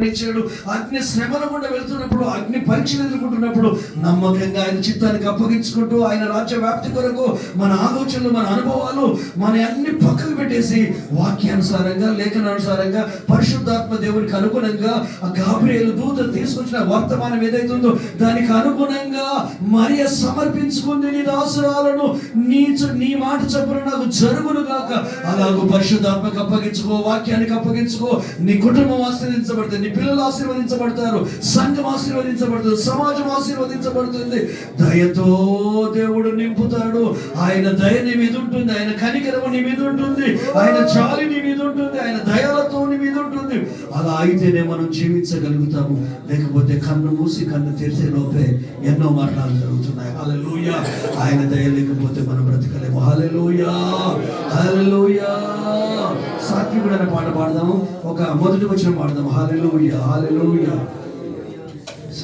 ఇచ్చాడు అగ్ని శ్రమల గుండా వెళ్తున్నప్పుడు అగ్ని పరీక్షలు ఎదుర్కొంటున్నప్పుడు నమ్మకంగా ఆయన చిత్తానికి అప్పగించుకుంటూ ఆయన రాజ్య వ్యాప్తి కొరకు మన ఆలోచనలు మన అనుభవాలు మన అన్ని పక్కకు పెట్టేసి వాక్యానుసారంగా లేఖనానుసారంగా పరిశుద్ధాత్మ దేవునికి అనుగుణంగా ఆ గాబ్రియలు దూత తీసుకొచ్చిన వర్తమానం ఏదైతే ఉందో దానికి అనుగుణంగా మరియ సమర్పించుకుంది నీ దాసురాలను. నీ నీ మాట చొప్పున నాకు జరుగును కాక అలాగూ పరిశుద్ధాత్మకు అప్పగించుకో వాక్యానికి అప్పగించుకో నీ కుటుంబం ఆశీర్వదించబడుతుంది నీ పిల్లలు ఆశీర్వదించబడతారు సంఘం ఆశీర్వదించబడుతుంది సమాజం ఆశీర్వదించబడుతుంది. దయతో దేవుడు నింపుతాడు. ఆయన దయ నీ మీద ఉంటుంది ఆయన కనికరము నీ మీద ఉంటుంది ఆయన చాలి నీ మీద ఉంటుంది ఆయన దయాలతో నీ మీద ఉంటుంది. అలా అయితేనే మనం జీవించగలుగుతాము. లేకపోతే కన్ను మూసి కన్ను తెరిచే లోపే ఎన్నో మాటలు జరుగుతున్నాయి. హల్లెలూయా. ఆయన దయ లేకపోతే మనం బ్రతకలేము. హల్లెలూయా. హల్లెలూయా. సాత్వికుడు పాట పాడదాము. ఒక మొదటి వచ్చిన పాడదాము. హల్లెలూయా హల్లెలూయా